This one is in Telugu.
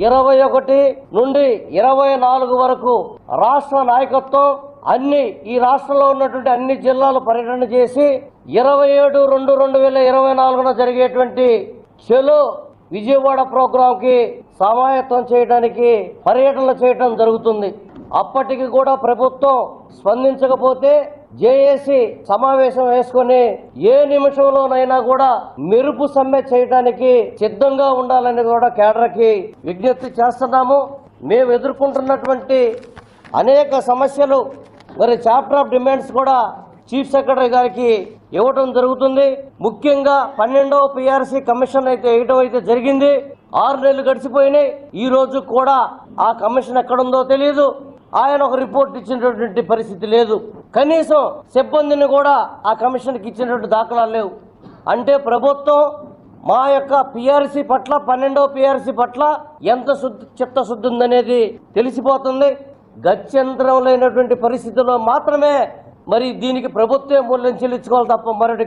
ఇరవై ఒకటి నుండి ఇరవై నాలుగు వరకు రాష్ట్ర నాయకత్వం అన్ని ఈ రాష్ట్రంలో ఉన్నటువంటి అన్ని జిల్లాలు పర్యటన చేసి ఇరవై ఏడు రెండు రెండు వేల ఇరవై నాలుగున జరిగేటువంటి చెలో విజయవాడ ప్రోగ్రాంకి సమాయత్వం సమాయత్తం చేయడానికి పర్యటనలు చేయడం జరుగుతుంది. అప్పటికి కూడా ప్రభుత్వం స్పందించకపోతే జేఏసీ సమావేశం వేసుకొని ఏ నిమిషంలోనైనా కూడా మెరుపు సమ్మె చేయడానికి సిద్ధంగా ఉండాలని కూడా కేడర్కి విజ్ఞప్తి చేస్తున్నాము. మేము ఎదుర్కొంటున్నటువంటి అనేక సమస్యలు మరి చాప్టర్ ఆఫ్ డిమాండ్స్ కూడా చీఫ్ సెక్రటరీ గారికి ఇవ్వటం జరుగుతుంది. ముఖ్యంగా పన్నెండవ పిఆర్సీ కమిషన్ అయితే వేయటం అయితే జరిగింది. ఆరు నెలలు గడిచిపోయినాయి. ఈ రోజు కూడా ఆ కమిషన్ ఎక్కడుందో తెలియదు ఆయన ఒక రిపోర్ట్ ఇచ్చినటువంటి పరిస్థితి లేదు. కనీసం సిబ్బందిని కూడా ఆ కమిషన్కి ఇచ్చినటువంటి దాఖలాలు లేవు. అంటే ప్రభుత్వం మా యొక్క పిఆర్సీ పట్ల పన్నెండవ పిఆర్సీ పట్ల ఎంత శుద్ధి చిత్తశుద్ధి ఉందనేది తెలిసిపోతుంది. గత్యంతరం లేనటువంటి పరిస్థితుల్లో మాత్రమే మరి దీనికి ప్రభుత్వం మూల్యం చెల్లించుకోవాలి తప్ప మరొకటి